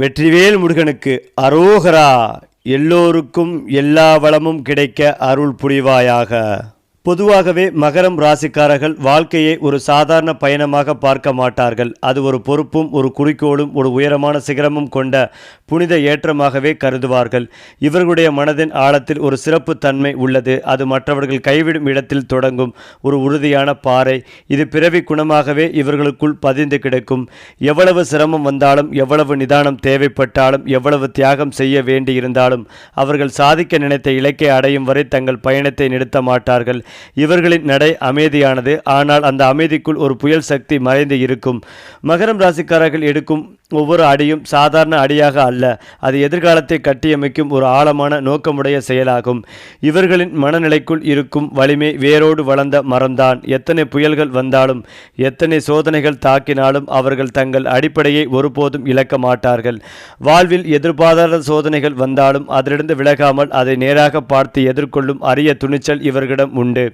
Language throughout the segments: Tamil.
வெற்றிவேல் முருகனுக்கு அரோகரா. எல்லோருக்கும் எல்லா வளமும் கிடைக்க அருள் புரிவாயாக. பொதுவாகவே மகரம் ராசிக்காரர்கள் வாழ்க்கையை ஒரு சாதாரண பயணமாக பார்க்க மாட்டார்கள். அது ஒரு பொறுப்பும் ஒரு குறிக்கோளும் ஒரு உயரமான சிகரமும் கொண்ட புனித ஏற்றமாகவே கருதுவார்கள். இவர்களுடைய மனதின் ஆழத்தில் ஒரு சிறப்பு தன்மை உள்ளது. அது மற்றவர்கள் கைவிடும் இடத்தில் தொடங்கும் ஒரு உறுதியான பாறை. இது பிறவி குணமாகவே இவர்களுக்குள் பதிந்து கிடக்கும். எவ்வளவு சிரமம் வந்தாலும் எவ்வளவு நிதானம் தேவைப்பட்டாலும் எவ்வளவு தியாகம் செய்ய வேண்டியிருந்தாலும் அவர்கள் சாதிக்க நினைத்த இலக்கை அடையும் வரை தங்கள் பயணத்தை நிறுத்த மாட்டார்கள். இவர்களின் நடை அமைதியானது. ஆனால் அந்த அமைதிக்குள் ஒரு புயல் சக்தி மறைந்து இருக்கும். மகரம் ராசிக்காரர்கள் எடுக்கும் ஒவ்வொரு அடியும் சாதாரண அடியாக அல்ல. அது எதிர்காலத்தை கட்டியமைக்கும் ஒரு ஆழமான நோக்கமுடைய செயலாகும். இவர்களின் மனநிலைக்குள் இருக்கும் வலிமை வேரோடு வளர்ந்த மரம்தான். எத்தனை புயல்கள் வந்தாலும் எத்தனை சோதனைகள் தாக்கினாலும் அவர்கள் தங்கள் அடிப்படையை ஒருபோதும் இழக்க மாட்டார்கள். வாழ்வில் எதிர்பாராத சோதனைகள் வந்தாலும் அதிலிருந்து விலகாமல் அதை நேராக பார்த்து எதிர்கொள்ளும் அரிய துணிச்சல் இவர்களிடம் உண்டு.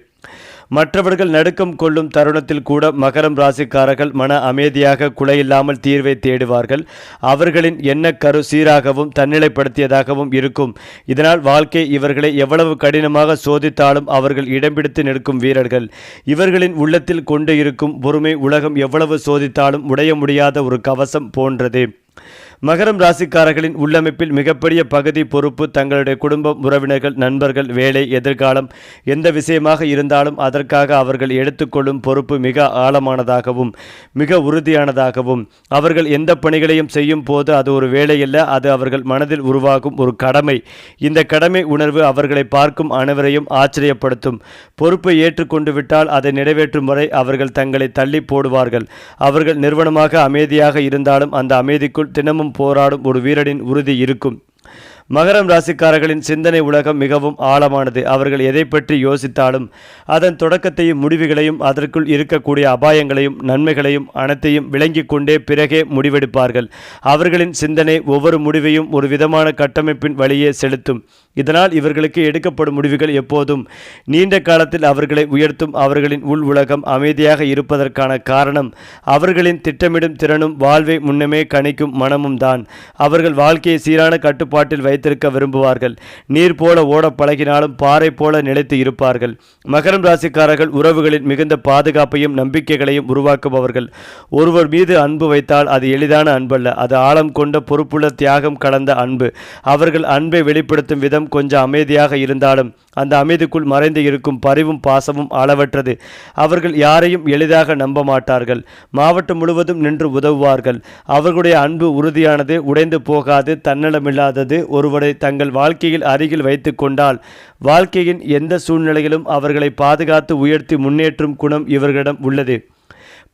மற்றவர்கள் நடுக்கம் கொள்ளும் தருணத்தில் கூட மகரம் ராசிக்காரர்கள் மன அமைதியாக குலையில்லாமல் தீர்வை தேடுவார்கள். அவர்களின் எண்ணக்கரு சீராகவும் தன்னிலைப்படுத்தியதாகவும் இருக்கும். இதனால் வாழ்க்கை இவர்களை எவ்வளவு கடினமாக சோதித்தாலும் அவர்கள் இடம் பிடித்து நிற்கும் வீரர்கள். இவர்களின் உள்ளத்தில் கொண்டு இருக்கும் பொறுமை உலகம் எவ்வளவு சோதித்தாலும் உடைய முடியாத ஒரு கவசம் போன்றது. மகரம் ராசிக்காரர்களின் உள்ளமைப்பில் மிகப்பெரிய பகுதி பொறுப்பு தங்களுடைய குடும்பம் உறவினர்கள் நண்பர்கள் வேலை எதிர்காலம் எந்த விஷயமாக இருந்தாலும் அதற்காக அவர்கள் எடுத்துக்கொள்ளும் பொறுப்பு மிக ஆழமானதாகவும் மிக உறுதியானதாகவும். அவர்கள் எந்த பணிகளையும் செய்யும் போது அது ஒரு வேலையல்ல அது அவர்கள் மனதில் உருவாகும் ஒரு கடமை. இந்த கடமை உணர்வு அவர்களை பார்க்கும் அனைவரையும் ஆச்சரியப்படுத்தும். பொறுப்பை ஏற்றுக்கொண்டு விட்டால் அதை நிறைவேற்றும் வரை அவர்கள் தங்களை தள்ளி போடுவார்கள். அவர்கள் நிறுவனமாக அமைதியாக இருந்தாலும் அந்த அமைதிக்குள் தினமும் போராடும் ஒரு வீரனின் உறுதி இருக்கும். மகரம் ராசிக்காரர்களின் சிந்தனை உலகம் மிகவும் ஆழமானது. அவர்கள் எதை பற்றி யோசித்தாலும் அதன் தொடக்கத்தையும் முடிவுகளையும் அதற்குள் இருக்கக்கூடிய அபாயங்களையும் நன்மைகளையும் அனைத்தையும் விளங்கி கொண்டே பிறகே முடிவெடுப்பார்கள். அவர்களின் சிந்தனை ஒவ்வொரு முடிவையும் ஒரு விதமான கட்டமைப்பின் வழியே செலுத்தும். இதனால் இவர்களுக்கு எடுக்கப்படும் முடிவுகள் எப்போதும் நீண்ட காலத்தில் அவர்களை உயர்த்தும் அவர்களின் உள் உலகம் அமைதியாக இருப்பதற்கான காரணம் அவர்களின் திட்டமிடும் திறனும் வாழ்வை முன்னமே கணிக்கும் மனமும் தான் அவர்கள் வாழ்க்கையை சீரான கட்டுப்பாட்டில் வை நிலைத்திருக்க விரும்புவார்கள். நீர் போல ஓட பழகினாலும் பாறை போல நிலைத்து இருப்பார்கள். மகரம் ராசிக்காரர்கள் உறவுகளில் மிகுந்த பாதுகாப்பையும் நம்பிக்கைகளையும் உருவாக்குபவர்கள். ஒருவர் மீது அன்பு வைத்தால் அது எளிதான அன்பல்ல. அது ஆழம் கொண்ட பொறுப்புள்ள தியாகம் கலந்த அன்பு. அவர்கள் அன்பை வெளிப்படுத்தும் விதம் கொஞ்சம் அமைதியாக இருந்தாலும் அந்த அமைதிக்குள் மறைந்து இருக்கும் பரிவும் பாசமும் அளவற்றது. அவர்கள் யாரையும் எளிதாக நம்ப மாட்டார்கள். மாவட்டம் முழுவதும் நின்று உதவுவார்கள். அவர்களுடைய அன்பு உறுதியானது உடைந்து போகாது தன்னலமில்லாதது ஒரு ஒருவரை தங்கள் வாழ்க்கையில் அருகில் வைத்து கொண்டால் வாழ்க்கையின் எந்த சூழ்நிலையிலும் அவர்களை பாதுகாத்து உயர்த்தி முன்னேற்றும் குணம் இவர்களிடம் உள்ளது.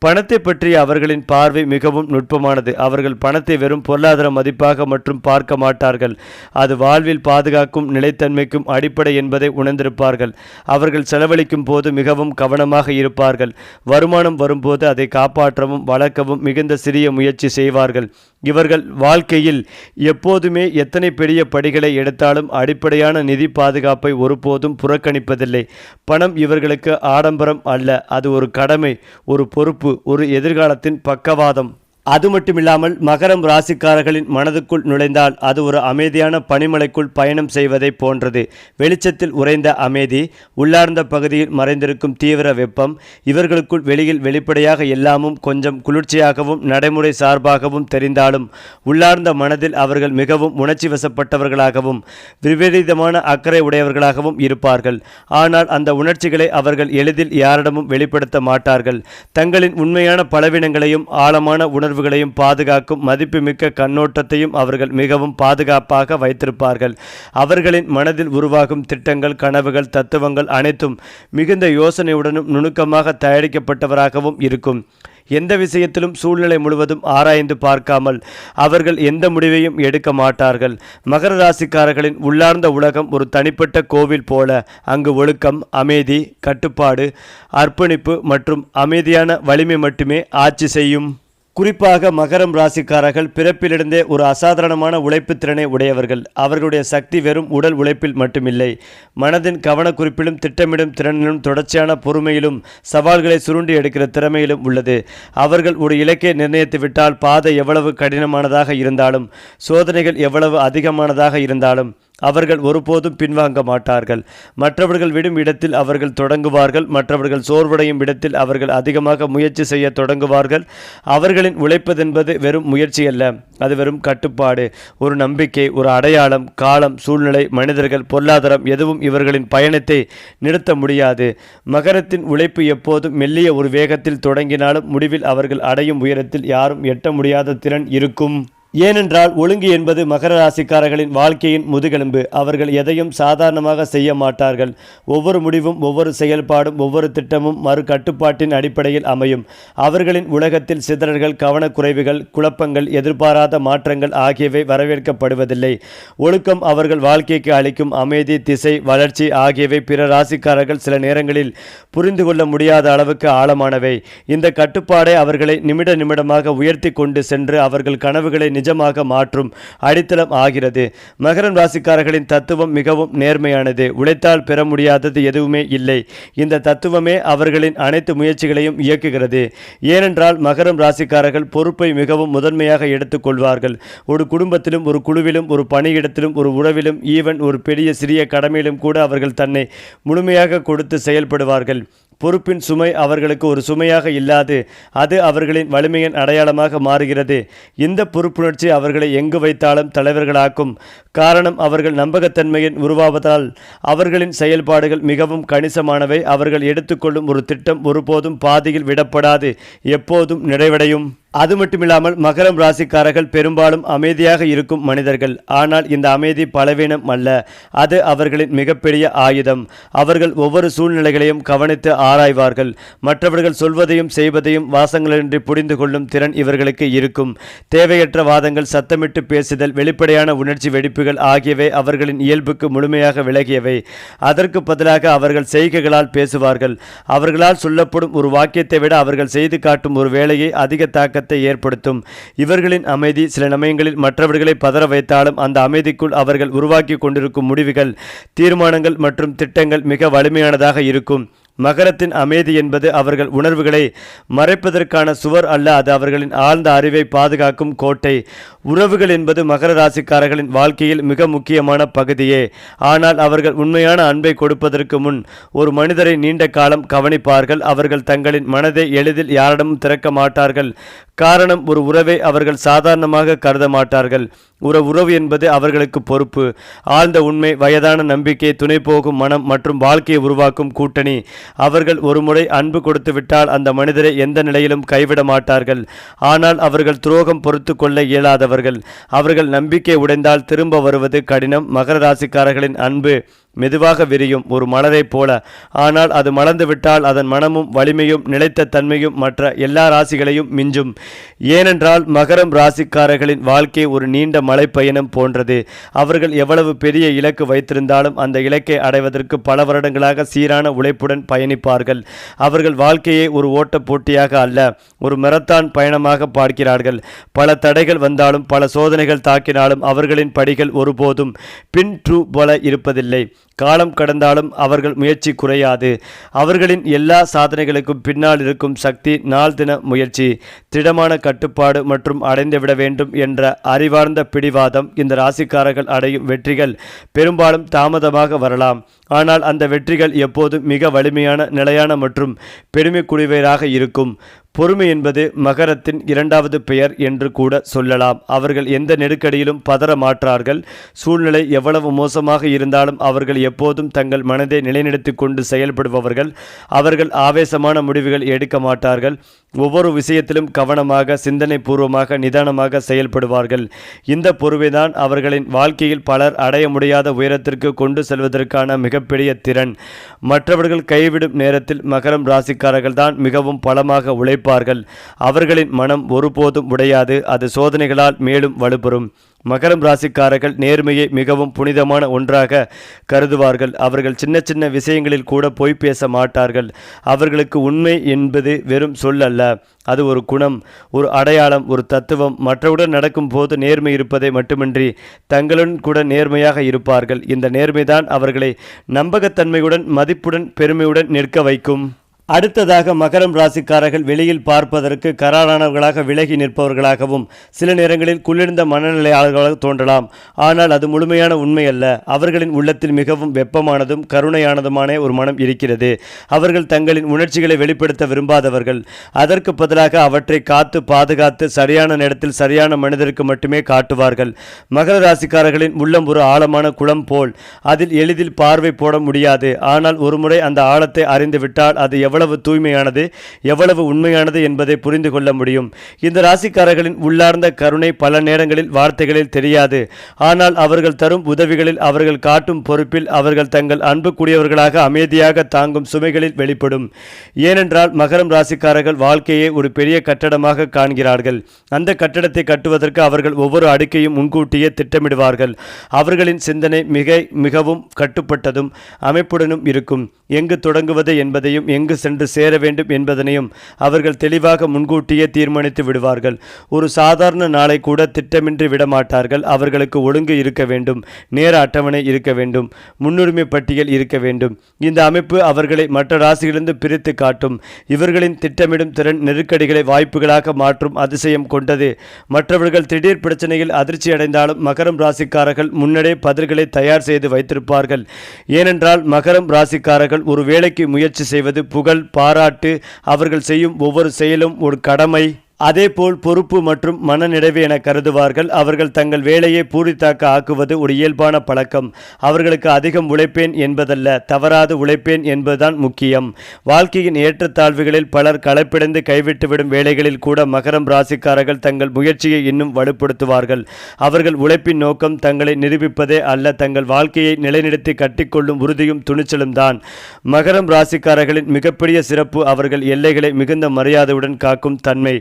பணத்தை பற்றிய அவர்களின் பார்வை மிகவும் நுட்பமானது. அவர்கள் பணத்தை வெறும் பொருளாதார மதிப்பாக மற்றும் பார்க்க மாட்டார்கள். அது வாழ்வில் பாதுகாக்கும் நிலைத்தன்மைக்கும் அடிப்படை என்பதை உணர்ந்திருப்பார்கள். அவர்கள் செலவழிக்கும் போது மிகவும் கவனமாக இருப்பார்கள். வருமானம் வரும்போது அதை காப்பாற்றவும் வளர்க்கவும் மிகுந்த சிறிய முயற்சி செய்வார்கள். இவர்கள் வாழ்க்கையில் எப்போதுமே எத்தனை பெரிய படிகளை எடுத்தாலும் அடிப்படையான நிதி பாதுகாப்பை ஒருபோதும் புறக்கணிப்பதில்லை. பணம் இவர்களுக்கு ஆடம்பரம் அல்ல. அது ஒரு கடமை ஒரு பொறுப்பு ஒரு எதிர்காலத்தின் பக்கவாதம். அது மட்டுமில்லாமல் மகரம் ராசிக்காரர்களின் மனதுக்குள் நுழைந்தால் அது ஒரு அமைதியான பனிமலைக்குள் பயணம் செய்வதை போன்றது. வெளிச்சத்தில் உறைந்த அமைதி உள்ளார்ந்த பகுதியில் மறைந்திருக்கும் தீவிர வெப்பம் இவர்களுக்குள் வெளியில் வெளிப்படையாக எல்லாமும் கொஞ்சம் குளிர்ச்சியாகவும் நடைமுறை சார்பாகவும் தெரிந்தாலும் உள்ளார்ந்த மனதில் அவர்கள் மிகவும் உணர்ச்சி வசப்பட்டவர்களாகவும் விபரீதமான அக்கறை உடையவர்களாகவும் இருப்பார்கள். ஆனால் அந்த உணர்ச்சிகளை அவர்கள் எளிதில் யாரிடமும் வெளிப்படுத்த மாட்டார்கள். தங்களின் உண்மையான பலவீனங்களையும் ஆழமான உணர்வுகளையும் பாதுகாக்கும் மதிப்புமிக்க கண்ணோட்டத்தையும் அவர்கள் மிகவும் பாதுகாப்பாக வைத்திருப்பார்கள். அவர்களின் மனதில் உருவாகும் திட்டங்கள் கனவுகள் தத்துவங்கள் அனைத்தும் மிகுந்த யோசனையுடனும் நுணுக்கமாக தயாரிக்கப்பட்டவராகவும் இருக்கும். எந்த விஷயத்திலும் சூழ்நிலை முழுவதும் ஆராய்ந்து பார்க்காமல் அவர்கள் எந்த முடிவையும் எடுக்க மாட்டார்கள். மகர ராசிக்காரர்களின் உள்ளார்ந்த உலகம் ஒரு தனிப்பட்ட கோவில் போல. அங்கு ஒழுக்கம் அமைதி கட்டுப்பாடு அர்ப்பணிப்பு மற்றும் அமைதியான வலிமை மட்டுமே ஆட்சி செய்யும். குறிப்பாக மகரம் ராசிக்காரர்கள் பிறப்பிலிருந்தே ஒரு அசாதாரணமான உழைப்பு திறனை உடையவர்கள். அவர்களுடைய சக்தி வெறும் உடல் உழைப்பில் மட்டுமில்லை. மனதின் கவனக்குறிப்பிலும் திட்டமிடும் திறனிலும் தொடர்ச்சியான பொறுமையிலும் சவால்களை சுருண்டி எடுக்கிற திறமையிலும் உள்ளது. அவர்கள் ஒரு இலக்கை நிர்ணயித்து விட்டால் பாதை எவ்வளவு கடினமானதாக இருந்தாலும் சோதனைகள் எவ்வளவு அதிகமானதாக இருந்தாலும் அவர்கள் ஒருபோதும் பின்வாங்க மாட்டார்கள். மற்றவர்கள் விடும் இடத்தில் அவர்கள் தொடங்குவார்கள். மற்றவர்கள் சோர்வடையும் இடத்தில் அவர்கள் அதிகமாக முயற்சி செய்ய தொடங்குவார்கள். அவர்களின் உழைப்பதென்பது வெறும் முயற்சி அல்ல. அது வெறும் கட்டுப்பாடு ஒரு நம்பிக்கை ஒரு அடையாளம் காலம் சூழ்நிலை மனிதர்கள் பொருளாதாரம் எதுவும் இவர்களின் பயணத்தை நிறுத்த முடியாது. மகரத்தின் உழைப்பு எப்போதும் மெல்லிய ஒரு வேகத்தில் தொடங்கினாலும் முடிவில் அவர்கள் அடையும் உயரத்தில் யாரும் எட்ட முடியாத திறன் இருக்கும். ஏனென்றால் ஒழுங்கு என்பது மகர ராசிக்காரர்களின் வாழ்க்கையின் முதுகெலும்பு. அவர்கள் எதையும் சாதாரணமாக செய்ய மாட்டார்கள். ஒவ்வொரு முடிவும் ஒவ்வொரு செயல்பாடும் ஒவ்வொரு திட்டமும் மறு கட்டுப்பாட்டின் அடிப்படையில் அமையும். அவர்களின் உலகத்தில் சிதறல்கள் கவனக்குறைவுகள் குழப்பங்கள் எதிர்பாராத மாற்றங்கள் ஆகியவை வரவேற்கப்படுவதில்லை. ஒழுக்கம் அவர்கள் வாழ்க்கைக்கு அளிக்கும் அமைதி திசை வளர்ச்சி ஆகியவை பிற ராசிக்காரர்கள் சில நேரங்களில் புரிந்து கொள்ள முடியாத அளவுக்கு ஆழமானவை. இந்த கட்டுப்பாடை அவர்களை நிமிட நிமிடமாக உயர்த்தி கொண்டு சென்று அவர்கள் கனவுகளை நிஜமாக மாற்றும் அடித்தளம் ஆகிறது. மகரம் ராசிக்காரர்களின் தத்துவம் மிகவும் நேர்மையானது. உழைத்தால் பெற முடியாதது எதுவுமே இல்லை. இந்த தத்துவமே அவர்களின் அனைத்து முயற்சிகளையும் இயக்குகிறது. ஏனென்றால் மகரம் ராசிக்காரர்கள் பொறுப்பை மிகவும் முதன்மையாக எடுத்துக்கொள்வார்கள் ஒரு குடும்பத்திலும் ஒரு குழுவிலும் ஒரு பணியிடத்திலும் ஒரு உறவிலும் ஈவன் ஒரு பெரிய சிறிய கடமையிலும் கூட அவர்கள் தன்னை முழுமையாக கொடுத்து செயல்படுவார்கள். பொறுப்பின் சுமை அவர்களுக்கு ஒரு சுமையாக இல்லாது அது அவர்களின் வலிமையின் அடையாளமாக மாறுகிறது. இந்த பொறுப்புணர்ச்சி அவர்களை எங்கு வைத்தாலும் தலைவர்களாக்கும். காரணம் அவர்கள் நம்பகத்தன்மையின் உருவாவதால் அவர்களின் செயல்பாடுகள் மிகவும் கணிசமானவை. அவர்கள் எடுத்துக்கொள்ளும் ஒரு திட்டம் ஒருபோதும் பாதியில் விடப்படாது. எப்போதும் நிறைவடையும். அது மட்டுமில்லாமல் மகரம் ராசிக்காரர்கள் பெரும்பாலும் அமைதியாக இருக்கும் மனிதர்கள். ஆனால் இந்த அமைதி பலவீனம் அல்ல. அது அவர்களின் மிகப்பெரிய ஆயுதம். அவர்கள் ஒவ்வொரு சூழ்நிலைகளையும் கவனித்து ஆராய்வார்கள். மற்றவர்கள் சொல்வதையும் செய்வதையும் வாசங்களின்றி புரிந்து கொள்ளும் திறன் இவர்களுக்கு இருக்கும். தேவையற்ற வாதங்கள் சத்தமிட்டு பேசுதல் வெளிப்படையான உணர்ச்சி வெடிப்புகள் ஆகியவை அவர்களின் இயல்புக்கு முழுமையாக விலகியவை. அதற்கு பதிலாக அவர்கள் செய்கைகளால் பேசுவார்கள். அவர்களால் சொல்லப்படும் ஒரு வாக்கியத்தை விட அவர்கள் செய்து காட்டும் ஒரு வேலையை அதிக தாக்கத்தை ஏற்படுத்தும். இவர்களின் அமைதி சில சமயங்களில் மற்றவர்களை பதற வைத்தாலும் அந்த அமைதிக்குள் அவர்கள் உருவாக்கி கொண்டிருக்கும் முடிவுகள் தீர்மானங்கள் மற்றும் திட்டங்கள் மிக வலிமையானதாக இருக்கும். மகரத்தின் அமைதி என்பது அவர்கள் உணர்வுகளை மறைப்பதற்கான சுவர் அல்ல அது அவர்களின் ஆழ்ந்த அறிவை பாதுகாக்கும் கோட்டை. உறவுகள் என்பது மகர ராசிக்காரர்களின் வாழ்க்கையில் மிக முக்கியமான பகுதியே. ஆனால் அவர்கள் உண்மையான அன்பை கொடுப்பதற்கு முன் ஒரு மனிதரை நீண்ட காலம் கவனிப்பார்கள். அவர்கள் தங்களின் மனதை எளிதில் யாரிடமும் திறக்க மாட்டார்கள். காரணம் ஒரு உறவை அவர்கள் சாதாரணமாக கருத மாட்டார்கள். ஒரு உறவு என்பது அவர்களுக்கு பொறுப்பு. ஆழ்ந்த உண்மை வயதான நம்பிக்கை துணை போகும் மனம் மற்றும் வாழ்க்கையை உருவாக்கும் கூட்டணி. அவர்கள் ஒருமுறை அன்பு கொடுத்து விட்டால் அந்த மனிதரை எந்த நிலையிலும் கைவிட மாட்டார்கள். ஆனால் அவர்கள் துரோகம் பொறுத்து கொள்ள இயலாதவர்கள். அவர்கள் நம்பிக்கை உடைந்தால் திரும்ப வருவது கடினம். மகர ராசிக்காரர்களின் அன்பு மெதுவாக விரியும் ஒரு மலரைப் போல. ஆனால் அது மலர்ந்துவிட்டால் அதன் மனமும் வலிமையும் நிலைத்த தன்மையும் மற்ற எல்லா ராசிகளையும் மிஞ்சும். ஏனென்றால் மகரம் ராசிக்காரர்களின் வாழ்க்கை ஒரு நீண்ட மலைப்பயணம் போன்றது. அவர்கள் எவ்வளவு பெரிய இலக்கு வைத்திருந்தாலும் அந்த இலக்கை அடைவதற்கு பல வருடங்களாக சீரான உழைப்புடன் பயணிப்பார்கள். அவர்கள் வாழ்க்கையை ஒரு ஓட்டப் போட்டியாக அல்ல ஒரு மெரத்தான் பயணமாக பார்க்கிறார்கள். பல தடைகள் வந்தாலும் பல சோதனைகள் தாக்கினாலும் அவர்களின் படிகள் ஒருபோதும் பின் ட்ரூ போல இருப்பதில்லை. காலம் கடந்தாலும் அவர்கள் முயற்சி குறையாது. அவர்களின் எல்லா சாதனைகளுக்கும் பின்னால் இருக்கும் சக்தி நாள் தின முயற்சி திடமான கட்டுப்பாடு மற்றும் அடைந்துவிட வேண்டும் என்ற அறிவார்ந்த பிடிவாதம் இந்த ராசிக்காரர்கள் அடையும் வெற்றிகள் பெரும்பாலும் தாமதமாக வரலாம். ஆனால் அந்த வெற்றிகள் எப்போதும் மிக வலிமையான நிலையான மற்றும் பெருமைக்குரியவையாக இருக்கும். பொறுமை என்பது மகரத்தின் இரண்டாவது பெயர் என்று கூட சொல்லலாம். அவர்கள் எந்த நெருக்கடியிலும் பதற மாற்றார்கள் சூழ்நிலை எவ்வளவு மோசமாக இருந்தாலும் அவர்கள் எப்போதும் தங்கள் மனதை நிலைநிறுத்திக் கொண்டு செயல்படுபவர்கள். அவர்கள் ஆவேசமான முடிவுகள் எடுக்க மாட்டார்கள். ஒவ்வொரு விஷயத்திலும் கவனமாக சிந்தனை பூர்வமாக நிதானமாக செயல்படுவார்கள். இந்த பொறுமைதான் அவர்களின் வாழ்க்கையில் பலர் அடைய முடியாத உயரத்திற்கு கொண்டு செல்வதற்கான மிகப்பெரிய திறன். மற்றவர்கள் கைவிடும் நேரத்தில் மகரம் ராசிக்காரர்கள் தான் மிகவும் பலமாக இருப்பார்கள் அவர்களின் மனம் ஒருபோதும் உடையாது அது சோதனைகளால் மேலும் வலுப்பெறும். மகரம் ராசிக்காரர்கள் நேர்மையை மிகவும் புனிதமான ஒன்றாக கருதுவார்கள். அவர்கள் சின்ன சின்ன விஷயங்களில் கூட பொய் பேச மாட்டார்கள். அவர்களுக்கு உண்மை என்பது வெறும் சொல் அல்ல அது ஒரு குணம் ஒரு அடையாளம் ஒரு தத்துவம். மற்றவுடன் நடக்கும் போது நேர்மை இருப்பதை மட்டுமின்றி தங்களுடன் கூட நேர்மையாக இருப்பார்கள். இந்த நேர்மைதான் அவர்களை நம்பகத்தன்மையுடன் மதிப்புடன் பெருமையுடன் நிற்க வைக்கும். அடுத்ததாக மகரம் ராசிக்காரர்கள் வெளியில் பார்ப்பதற்கு கராரானவர்களாக விலகி நிற்பவர்களாகவும் சில நேரங்களில் குளிர்ந்த மனநிலையாளர்களாக தோன்றலாம். ஆனால் அது முழுமையான உண்மை அல்ல. அவர்களின் உள்ளத்தில் மிகவும் வெப்பமானதும் கருணையானதுமான ஒரு மனம் இருக்கிறது. அவர்கள் தங்களின் உணர்ச்சிகளை வெளிப்படுத்த விரும்பாதவர்கள். அதற்கு பதிலாக அவற்றை காத்து பாதுகாத்து சரியான நேரத்தில் சரியான மனிதருக்கு மட்டுமே காட்டுவார்கள். மகர ராசிக்காரர்களின் உள்ளம் ஒரு ஆழமான குளம் போல். அதில் எளிதில் பார்வை போட முடியாது. ஆனால் ஒருமுறை அந்த ஆழத்தை அறிந்துவிட்டால் அது எவ்வளவு தூய்மையானது எவ்வளவு உண்மையானது என்பதை புரிந்து கொள்ள முடியும். இந்த ராசிக்காரர்களின் உள்ளார்ந்த கருணை பல நேரங்களில் வார்த்தைகளில் தெரியாது. ஆனால் அவர்கள் தரும் உதவிகளில் அவர்கள் காட்டும் பொறுப்பில் அவர்கள் தங்கள் அன்புக்குரியவர்களாக அமைதியாக தாங்கும் சுமைகளில் வெளிப்படும். ஏனென்றால் மகரம் ராசிக்காரர்கள் வாழ்க்கையை ஒரு பெரிய கட்டடமாக காண்கிறார்கள். அந்த கட்டடத்தை கட்டுவதற்கு அவர்கள் ஒவ்வொரு அடுக்கையும் முன்கூட்டியே திட்டமிடுவார்கள். அவர்களின் சிந்தனை மிக மிகவும் கட்டுப்பட்டதும் அமைப்புடனும் இருக்கும். எங்கு தொடங்குவது என்பதையும் எங்கு சென்று சேர வேண்டும் என்பதனையும் அவர்கள் தெளிவாக முன்கூட்டியே தீர்மானித்து விடுவார்கள். ஒரு சாதாரண நாளை கூட திட்டமின்றி விடமாட்டார்கள். அவர்களுக்கு ஒழுங்கு இருக்க வேண்டும். நேர அட்டவணை இருக்க வேண்டும். முன்னுரிமை பட்டியல் இருக்க வேண்டும். இந்த அமைப்பு அவர்களை மற்ற ராசிகளிலிருந்து பிரித்து காட்டும். இவர்களின் திட்டமிடும் திறன் நெருக்கடிகளை வாய்ப்புகளாக மாற்றும் அதிசயம் கொண்டது. மற்றவர்கள் திடீர் பிரச்சனையில் அதிர்ச்சி அடைந்தாலும் மகரம் ராசிக்காரர்கள் முன்னரே பதில்களை தயார் செய்து வைத்திருப்பார்கள். ஏனென்றால் மகரம் ராசிக்காரர்கள் ஒரு வேலைக்கு முயற்சி செய்வது புகழ் பாராட்டு அவர்கள் செய்யும் ஒவ்வொரு செயலும் ஒரு கடமை. அதேபோல் பொறுப்பு மற்றும் மனநிறைவு என கருதுவார்கள். அவர்கள் தங்கள் வேலையை பூரித்தாக்க ஆக்குவது ஒரு இயல்பான பழக்கம். அவர்களுக்கு அதிகம் உழைப்பேன் என்பதல்ல தவறாது உழைப்பேன் என்பதுதான் முக்கியம். வாழ்க்கையின் ஏற்றத்தாழ்வுகளில் பலர் களைப்பிடைந்து கைவிட்டுவிடும் வேலைகளில் கூட மகரம் ராசிக்காரர்கள் தங்கள் முயற்சியை இன்னும் வலுப்படுத்துவார்கள். அவர்கள் உழைப்பின் நோக்கம் தங்களை நிரூபிப்பதே அல்ல தங்கள் வாழ்க்கையை நிலைநிறுத்தி கட்டிக்கொள்ளும் உறுதியும் துணிச்சலும் தான். மகரம் ராசிக்காரர்களின் மிகப்பெரிய சிறப்பு அவர்கள் எல்லைகளை மிகுந்த மரியாதையுடன் காக்கும் தன்மை.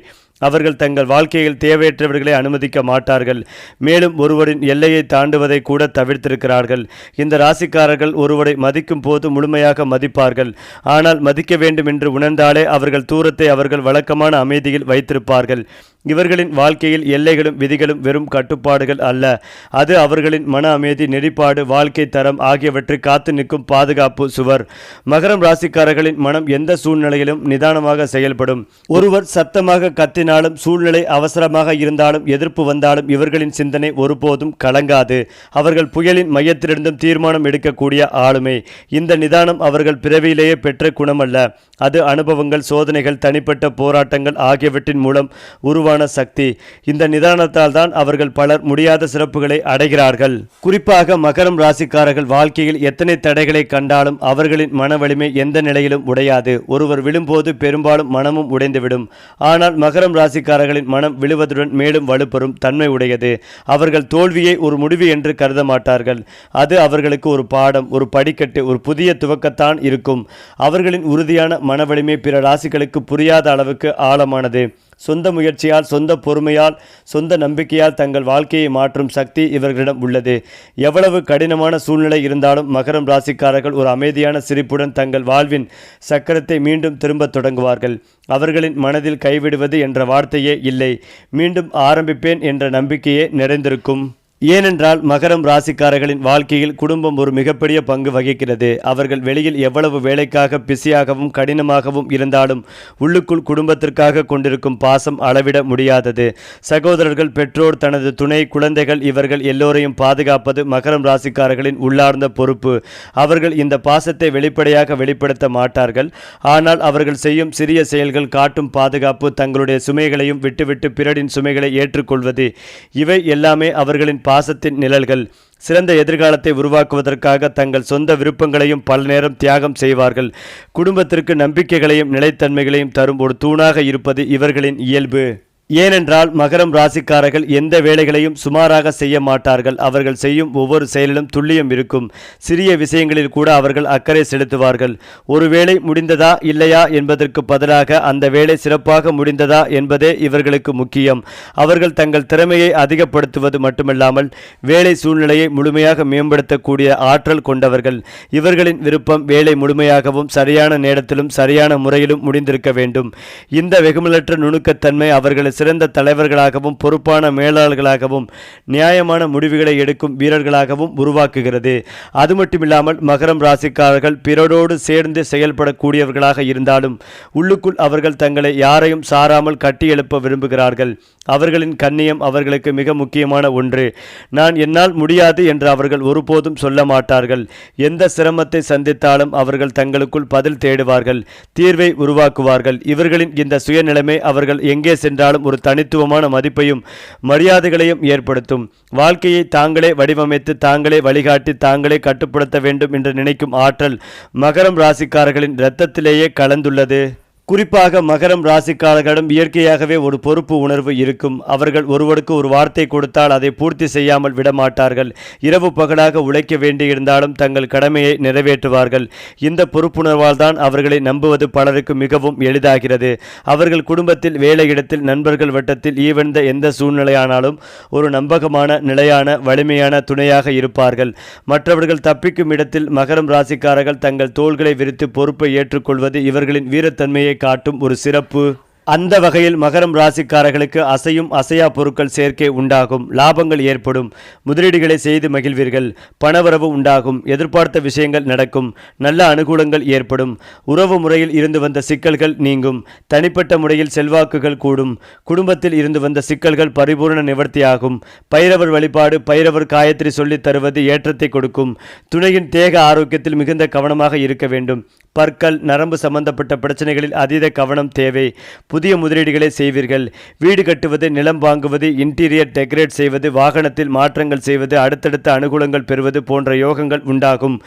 அவர்கள் தங்கள் வாழ்க்கையில் தேவையற்றவர்களை அனுமதிக்க மாட்டார்கள். மேலும் ஒருவரின் எல்லையை தாண்டுவதை கூட தவிர்த்திருக்கிறார்கள். இந்த ராசிக்காரர்கள் ஒருவரை மதிக்கும் போது முழுமையாக மதிப்பார்கள். ஆனால் மதிக்க வேண்டும் என்று உணர்ந்தாலே அவர்கள் தூரத்தை அவர்கள் வழக்கமான அமைதியில் வைத்திருப்பார்கள். இவர்களின் வாழ்க்கையில் எல்லைகளும் விதிகளும் வெறும் கட்டுப்பாடுகள் அல்ல. அது அவர்களின் மன அமைதி நெறிப்பாடு வாழ்க்கை தரம் ஆகியவற்றை காத்து நிற்கும் பாதுகாப்பு சுவர். மகரம் ராசிக்காரர்களின் மனம் எந்த சூழ்நிலையிலும் நிதானமாக செயல்படும். ஒருவர் சத்தமாக கத்தினாலும் சூழ்நிலை அவசரமாக இருந்தாலும் எதிர்ப்பு வந்தாலும் இவர்களின் சிந்தனை ஒருபோதும் கலங்காது. அவர்கள் புயலின் மையத்திலிருந்தும் தீர்மானம் எடுக்கக்கூடிய ஆளுமை. இந்த நிதானம் அவர்கள் பிறவியிலேயே பெற்ற குணமல்ல. அது அனுபவங்கள் சோதனைகள் தனிப்பட்ட போராட்டங்கள் ஆகியவற்றின் மூலம் உருவான சக்தி. இந்த நிதானத்தால் தான் அவர்கள் பலர் முடியாத சிறப்புகளை அடைகிறார்கள். குறிப்பாக மகரம் ராசிக்காரர்கள் வாழ்க்கையில் எத்தனை தடைகளை கண்டாலும் அவர்களின் மன வலிமை எந்த நிலையிலும் உடையாது. ஒருவர் விழும்போது பெரும்பாலும் மனமும் உடைந்துவிடும். ஆனால் மகரம் ராசிக்காரர்களின் மனம் விழுவதுடன் மேலும் வலுப்பெறும் தன்மை உடையது. அவர்கள் தோல்வியை ஒரு முடிவு என்று கருத மாட்டார்கள். அது அவர்களுக்கு ஒரு பாடம் ஒரு படிக்கட்டு ஒரு புதிய துவக்கத்தான் இருக்கும். அவர்களின் உறுதியான மன வலிமை பிற ராசிகளுக்கு புரியாத அளவுக்கு ஆழமானது. சொந்த முயற்சியால் சொந்த பொறுமையால் சொந்த நம்பிக்கையால் தங்கள் வாழ்க்கையை மாற்றும் சக்தி இவர்களிடம் உள்ளது. எவ்வளவு கடினமான சூழ்நிலை இருந்தாலும் மகரம் ராசிக்காரர்கள் ஒரு அமைதியான சிரிப்புடன் தங்கள் வாழ்வின் சக்கரத்தை மீண்டும் திரும்பத் தொடங்குவார்கள். அவர்களின் மனதில் கைவிடுவது என்ற வார்த்தையே இல்லை. மீண்டும் ஆரம்பிப்பேன் என்ற நம்பிக்கையே நிறைந்திருக்கும். ஏனென்றால் மகரம் ராசிக்காரர்களின் வாழ்க்கையில் குடும்பம் ஒரு மிகப்பெரிய பங்கு வகிக்கிறது. அவர்கள் வெளியில் எவ்வளவு வேலைக்காக பிஸியாகவும் கடினமாகவும் இருந்தாலும் உள்ளுக்குள் குடும்பத்திற்காக கொண்டிருக்கும் பாசம் அளவிட முடியாதது. சகோதரர்கள் பெற்றோர் தனது துணை குழந்தைகள் இவர்கள் எல்லோரையும் பாதுகாப்பது மகரம் ராசிக்காரர்களின் உள்ளார்ந்த பொறுப்பு. அவர்கள் இந்த பாசத்தை வெளிப்படையாக வெளிப்படுத்த மாட்டார்கள். ஆனால் அவர்கள் செய்யும் சிறிய செயல்கள் காட்டும் பாதுகாப்பு தங்களுடைய சுமைகளையும் விட்டுவிட்டு பிறரின் சுமைகளை ஏற்றுக்கொள்வது. இவை எல்லாமே அவர்களின் பாசத்தின் நிழல்கள் சிறந்த எதிர்காலத்தை உருவாக்குவதற்காக தங்கள் சொந்த விருப்பங்களையும் பல நேரம் தியாகம் செய்வார்கள். குடும்பத்திற்கு நம்பிக்கைகளையும் நிலைத்தன்மைகளையும் தரும் ஒரு தூணாக இருப்பது இவர்களின் இயல்பு. ஏனென்றால் மகரம் ராசிக்காரர்கள் எந்த வேலைகளையும் சுமாராக செய்ய மாட்டார்கள். அவர்கள் செய்யும் ஒவ்வொரு செயலிலும் துல்லியம் இருக்கும். சிறிய விஷயங்களில் கூட அவர்கள் அக்கறை செலுத்துவார்கள். ஒரு வேலை முடிந்ததா இல்லையா என்பதற்கு பதிலாக அந்த வேலை சிறப்பாக முடிந்ததா என்பதே இவர்களுக்கு முக்கியம். அவர்கள் தங்கள் திறமையை அதிகப்படுத்துவது மட்டுமல்லாமல் வேலை சூழ்நிலையை முழுமையாக மேம்படுத்தக்கூடிய ஆற்றல் கொண்டவர்கள். இவர்களின் விருப்பம் வேலை முழுமையாகவும் சரியான நேரத்திலும் சரியான முறையிலும் முடிந்திருக்க வேண்டும். இந்த வெகுமலற்ற நுணுக்கத்தன்மை அவர்களை சிறந்த தலைவர்களாகவும் பொறுப்பான மேலாளர்களாகவும் நியாயமான முடிவுகளை எடுக்கும் வீரர்களாகவும் உருவாக்குகிறது. அது மட்டுமில்லாமல் மகரம் ராசிக்காரர்கள் பிறரோடு சேர்ந்து செயல்படக்கூடியவர்களாக இருந்தாலும் உள்ளுக்குள் அவர்கள் தங்களை யாரையும் சாராமல் கட்டியெழுப்ப விரும்புகிறார்கள். அவர்களின் கண்ணியம் அவர்களுக்கு மிக முக்கியமான ஒன்று. நான் என்னால் முடியாது என்று அவர்கள் ஒருபோதும் சொல்ல மாட்டார்கள். எந்த சிரமத்தை சந்தித்தாலும் அவர்கள் தங்களுக்குள் பதில் தேடுவார்கள் தீர்வை உருவாக்குவார்கள். இவர்களின் இந்த சுயநிலைமை அவர்கள் எங்கே சென்றாலும் ஒரு தனித்துவமான மதிப்பையும் மரியாதைகளையும் ஏற்படுத்தும். வாழ்க்கையை தாங்களே வடிவமைத்து தாங்களே வழிகாட்டி தாங்களே கட்டுப்படுத்த வேண்டும் என்று நினைக்கும் ஆற்றல் மகரம் ராசிக்காரர்களின் இரத்தத்திலேயே கலந்துள்ளது. குறிப்பாக மகரம் ராசிக்காரர்களிடம் இயற்கையாகவே ஒரு பொறுப்பு உணர்வு இருக்கும். அவர்கள் ஒருவருக்கு ஒரு வார்த்தை கொடுத்தால் அதை பூர்த்தி செய்யாமல் விடமாட்டார்கள். இரவு பகலாக உழைக்க வேண்டியிருந்தாலும் தங்கள் கடமையை நிறைவேற்றுவார்கள். இந்த பொறுப்புணர்வால் தான் அவர்களை நம்புவது பலருக்கு மிகவும் எளிதாகிறது. அவர்கள் குடும்பத்தில் வேலையிடத்தில் நண்பர்கள் வட்டத்தில் ஈவெந்த எந்த சூழ்நிலையானாலும் ஒரு நம்பகமான நிலையான வலிமையான துணையாக இருப்பார்கள். மற்றவர்கள் தப்பிக்கும் இடத்தில் மகரம் ராசிக்காரர்கள் தங்கள் தோள்களை விரித்து பொறுப்பை ஏற்றுக்கொள்வது இவர்களின் வீரத்தன்மையை காட்டும் ஒரு சிறப்பு. அந்த வகையில் மகரம் ராசிக்காரர்களுக்கு அசையும் அசையா பொருட்கள் சேர்க்கை உண்டாகும் லாபங்கள் ஏற்படும் முதலீடுகளை செய்து மகிழ்வீர்கள் பணவரவு உண்டாகும் எதிர்பார்த்த விஷயங்கள் நடக்கும் நல்ல அனுகூலங்கள் ஏற்படும் உறவு முறையில் இருந்து வந்த சிக்கல்கள் நீங்கும் தனிப்பட்ட முறையில் செல்வாக்குகள் கூடும் குடும்பத்தில் இருந்து வந்த சிக்கல்கள் பரிபூர்ண நிவர்த்தியாகும் பைரவர் வழிபாடு பைரவர் காயத்ரி சொல்லித் தருவது ஏற்றத்தை கொடுக்கும் துணையின் தேக ஆரோக்கியத்தில் மிகுந்த கவனமாக இருக்க வேண்டும் பற்கள் நரம்பு சம்பந்தப்பட்ட பிரச்சனைகளில் அதீத கவனம் தேவை புதிய புதிய முதலீடுகளை செய்வீர்கள். வீடு கட்டுவது நிலம் வாங்குவது இன்டீரியர் டெக்கரேட் செய்வது வாகனத்தில் மாற்றங்கள் செய்வது அடுத்தடுத்த அனுகூலங்கள் பெறுவது போன்ற யோகங்கள் உண்டாகும்.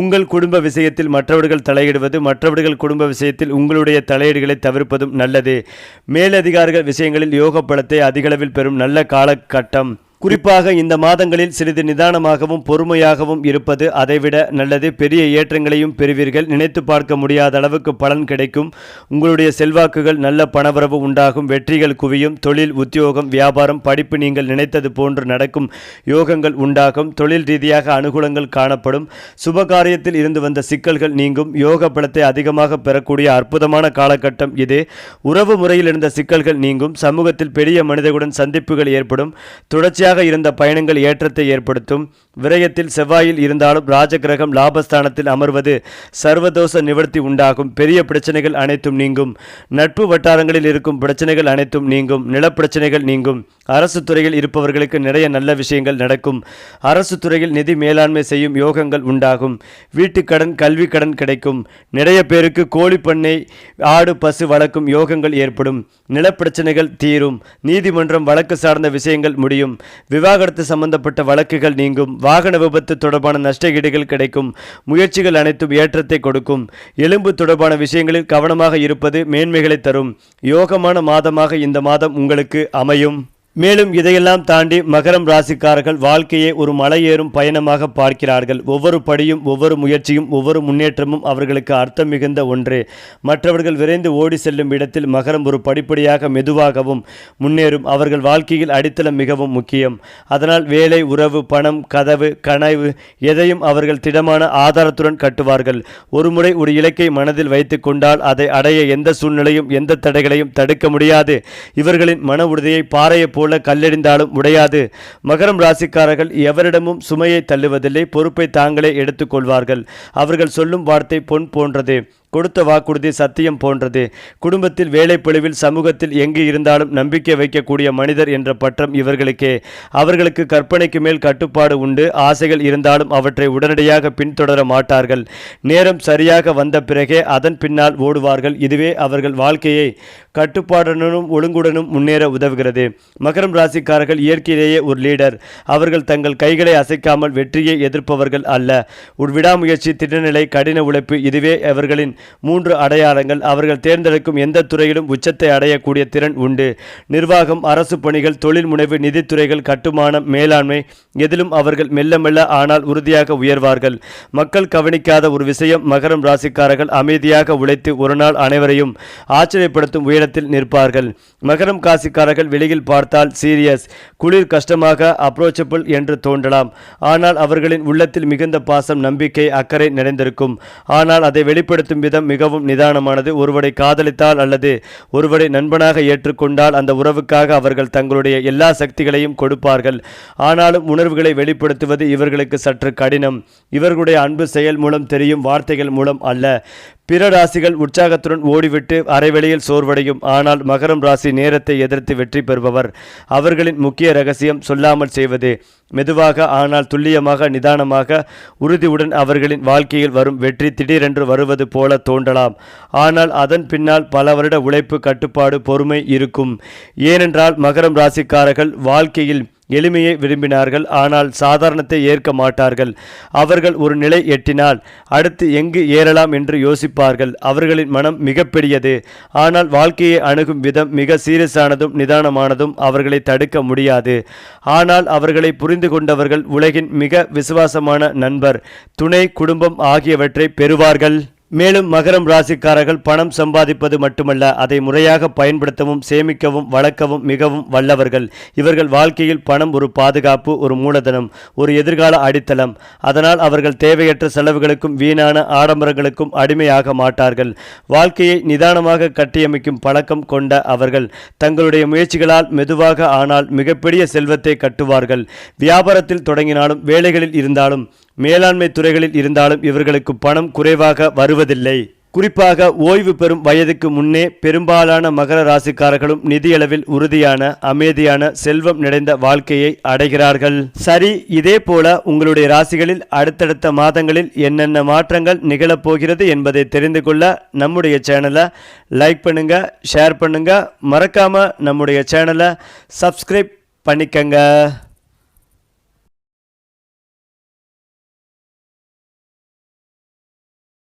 உங்கள் குடும்ப விஷயத்தில் மற்றவர்கள் தலையிடுவது மற்றவர்கள் குடும்ப விஷயத்தில் உங்களுடைய தலையீடுகளை தவிர்ப்பதும் நல்லது. மேலதிகாரிகள் விஷயங்களில் யோக பலத்தை அதிகளவில் பெறும் நல்ல காலகட்டம். குறிப்பாக இந்த மாதங்களில் சிறிது நிதானமாகவும் பொறுமையாகவும் இருப்பது அதைவிட நல்லது. பெரிய ஏற்றங்களையும் பெறுவீர்கள். நினைத்து பார்க்க முடியாத அளவுக்கு பலன் கிடைக்கும். உங்களுடைய செல்வாக்குகள் நல்ல பணவரவு உண்டாகும். வெற்றிகள் குவியும். தொழில் உத்தியோகம் வியாபாரம் படிப்பு நீங்கள் நினைத்தது போன்று நடக்கும் யோகங்கள் உண்டாகும். தொழில் ரீதியாக அனுகூலங்கள் காணப்படும். சுபகாரியத்தில் இருந்து வந்த சிக்கல்கள் நீங்கும். யோக பலத்தை அதிகமாக பெறக்கூடிய அற்புதமான காலகட்டம் இது. உறவு முறையில் இருந்த சிக்கல்கள் நீங்கும். சமூகத்தில் பெரிய மனிதர்களுடன் சந்திப்புகள் ஏற்படும். தொடர்ச்சியாக இருந்த பயணங்கள் ஏற்றத்தை ஏற்படுத்தும். விரயத்தில் செவ்வாயில் இருந்தாலும் ராஜகிரகம் லாபஸ்தானத்தில் அமர்வது சர்வதோஷ நிவர்த்தி உண்டாகும். பெரிய பிரச்சனைகள் அனைத்தும் நீங்கும். நட்பு வட்டாரங்களில் இருக்கும் பிரச்சனைகள் அனைத்தும் நீங்கும். நிலப்பிரச்சனைகள் நீங்கும். அரசு துறையில் இருப்பவர்களுக்கு நிறைய நல்ல விஷயங்கள் நடக்கும். அரசு துறையில் நிதி மேலாண்மை செய்யும் யோகங்கள் உண்டாகும். வீட்டுக்கடன் கல்வி கடன் கிடைக்கும். நிறைய பேருக்கு கோழி பண்ணை ஆடு பசு வளர்க்கும் யோகங்கள் ஏற்படும். நிலப்பிரச்சனைகள் தீரும். நீதிமன்றம் வழக்கு சார்ந்த விஷயங்கள் முடியும். விவாகரத்து சம்பந்தப்பட்ட வழக்குகள் நீங்கும். வாகன விபத்து தொடர்பான நஷ்டஈடுகள் கிடைக்கும். முயற்சிகள் அனைத்தும் ஏற்றத்தை கொடுக்கும். எலும்பு தொடர்பான விஷயங்களில் கவனமாக இருப்பது மேன்மைகளை தரும். யோகமான மாதமாக இந்த மாதம் உங்களுக்கு அமையும். மேலும் இதையெல்லாம் தாண்டி மகரம் ராசிக்காரர்கள் வாழ்க்கையை ஒரு மலையேறும் பயணமாக பார்க்கிறார்கள். ஒவ்வொரு படியும் ஒவ்வொரு முயற்சியும் ஒவ்வொரு முன்னேற்றமும் அவர்களுக்கு அர்த்தம் மிகுந்த ஒன்று. மற்றவர்கள் விரைந்து ஓடி செல்லும் இடத்தில் மகரம் ஒரு படிப்படியாக மெதுவாகவும் முன்னேறும். அவர்கள் வாழ்க்கையில் அடித்தளம் மிகவும் முக்கியம். அதனால் வேலை உறவு பணம் கதவு கனவு எதையும் அவர்கள் திடமான ஆதாரத்துடன் கட்டுவார்கள். ஒருமுறை ஒரு இலக்கை மனதில் வைத்து கொண்டால் அதை அடைய எந்த சூழ்நிலையும் எந்த தடைகளையும் தடுக்க முடியாது. இவர்களின் மன உறுதியை பாறையை போல கல்லெறிந்தாலும் உடையாது. மகரம் ராசிக்காரர்கள் எவரிடமும் சுமையை தள்ளுவதில்லை பொறுப்பை தாங்களே எடுத்துக்கொள்வார்கள். அவர்கள் சொல்லும் வார்த்தை பொன் போன்றது. கொடுத்த வாக்குறுதி சத்தியம் போன்றது. குடும்பத்தில் வேலைப்பொழிவில் சமூகத்தில் எங்கு இருந்தாலும் நம்பிக்கை வைக்கக்கூடிய மனிதர் என்ற பட்டம் இவர்களுக்கே. அவர்களுக்கு கற்பனைக்கு மேல் கட்டுப்பாடு உண்டு. ஆசைகள் இருந்தாலும் அவற்றை உடனடியாக பின்தொடர மாட்டார்கள். நேரம் சரியாக வந்த பிறகே அதன் பின்னால் ஓடுவார்கள். இதுவே அவர்கள் வாழ்க்கையை கட்டுப்பாடுடனும் ஒழுங்குடனும் முன்னேற உதவுகிறது. மகரம் ராசிக்காரர்கள் இயற்கையிலேயே ஒரு லீடர். அவர்கள் தங்கள் கைகளை அசைக்காமல் வெற்றியை எதிர்ப்பவர்கள் அல்ல. ஒரு விடாமுயற்சி திட்டநிலை கடின உழைப்பு இதுவே அவர்களின் மூன்று அடையாளங்கள். அவர்கள் தேர்ந்தெடுக்கும் எந்த துறையிலும் உச்சத்தை அடையக்கூடிய திறன் உண்டு. நிர்வாகம் அரசு பணிகள் தொழில் முனைவு நிதித்துறைகள் கட்டுமானம் மேலாண்மை எதிலும் அவர்கள் மெல்ல மெல்ல ஆனால் உறுதியாக உயர்வார்கள். மக்கள் கவனிக்காத ஒரு விஷயம் மகரம் ராசிக்காரர்கள் அமைதியாக உழைத்து ஒரு நாள் அனைவரையும் ஆச்சரியப்படுத்தும் உயரத்தில் நிற்பார்கள். மகரம் காசிக்காரர்கள் வெளியில் பார்த்தால் சீரியஸ் குளிர் கஷ்டமாக அப்ரோச்சபிள் என்று தோன்றலாம். ஆனால் அவர்களின் உள்ளத்தில் மிகுந்த பாசம் நம்பிக்கை அக்கறை நிறைந்திருக்கும். ஆனால் அதை வெளிப்படுத்தும் விதம் மிகவும் நிதானமானது. ஒருவரை காதலித்தால் அல்லது ஒருவரை நண்பனாக ஏற்றுக்கொண்டால் அந்த உறவுக்காக அவர்கள் தங்களுடைய எல்லா சக்திகளையும் கொடுப்பார்கள். ஆனாலும் உணர்வுகளை வெளிப்படுத்துவது இவர்களுக்கு சற்று கடினம். இவர்களுடைய அன்பு செயல் மூலம் தெரியும் வார்த்தைகள் மூலம் அல்ல. பிற ராசிகள் உற்சாகத்துடன் ஓடிவிட்டு அரைவெளியில் சோர்வடையும். ஆனால் மகரம் ராசி நேரத்தை எதிர்த்து வெற்றி பெறுபவர். அவர்களின் முக்கிய ரகசியம் சொல்லாமல் செய்வது. மெதுவாக ஆனால் துல்லியமாக நிதானமாக உறுதியுடன் அவர்களின் வாழ்க்கையில் வரும் வெற்றி திடீரென்று வருவது போல தோன்றலாம். ஆனால் அதன் பின்னால் பல வருட உழைப்பு கட்டுப்பாடு பொறுமை இருக்கும். ஏனென்றால் மகரம் ராசிக்காரர்கள் வாழ்க்கையில் எளிமையை விரும்பினார்கள். ஆனால் சாதாரணத்தை ஏற்க மாட்டார்கள். அவர்கள் ஒரு நிலை எட்டினால் அடுத்து எங்கு ஏறலாம் என்று யோசிப்பார்கள். அவர்களின் மனம் மிகப்பெரியது. ஆனால் வாழ்க்கையை அணுகும் விதம் மிக சீரியஸானதும் நிதானமானதும் அவர்களை தடுக்க முடியாது. ஆனால் அவர்களை புரிந்து கொண்டவர்கள் உலகின் மிக விசுவாசமான நண்பர் துணை குடும்பம் ஆகியவற்றை பெறுவார்கள். மேலும் மகரம் ராசிக்காரர்கள் பணம் சம்பாதிப்பது மட்டுமல்ல அதை முறையாக பயன்படுத்தவும் சேமிக்கவும் வளர்க்கவும் மிகவும் வல்லவர்கள். இவர்கள் வாழ்க்கையில் பணம் ஒரு பாதுகாப்பு ஒரு மூலதனம் ஒரு எதிர்கால அடித்தளம். அதனால் அவர்கள் தேவையற்ற செலவுகளுக்கும் வீணான ஆடம்பரங்களுக்கும் அடிமையாக மாட்டார்கள். வாழ்க்கையை நிதானமாக கட்டியமைக்கும் பழக்கம் கொண்ட அவர்கள் தங்களுடைய முயற்சிகளால் மெதுவாக ஆனால் மிகப்பெரிய செல்வத்தை கட்டுவார்கள். வியாபாரத்தில் தொடங்கினாலும் வேலைகளில் இருந்தாலும் மேலாண்மை துறைகளில் இருந்தாலும் இவர்களுக்கு பணம் குறைவாக வருவதில்லை. குறிப்பாக ஓய்வு பெறும் வயதுக்கு முன்னே பெரும்பாலான மகர ராசிக்காரர்களும் நிதியளவில் உறுதியான அமைதியான செல்வம் நிறைந்த வாழ்க்கையை அடைகிறார்கள். சரி இதே போல உங்களுடைய ராசிகளில் அடுத்தடுத்த மாதங்களில் என்னென்ன மாற்றங்கள் நிகழப்போகிறது என்பதை தெரிந்து கொள்ள நம்முடைய சேனலை லைக் பண்ணுங்க ஷேர் பண்ணுங்க. மறக்காம நம்முடைய சேனலை சப்ஸ்கிரைப் பண்ணிக்கங்க.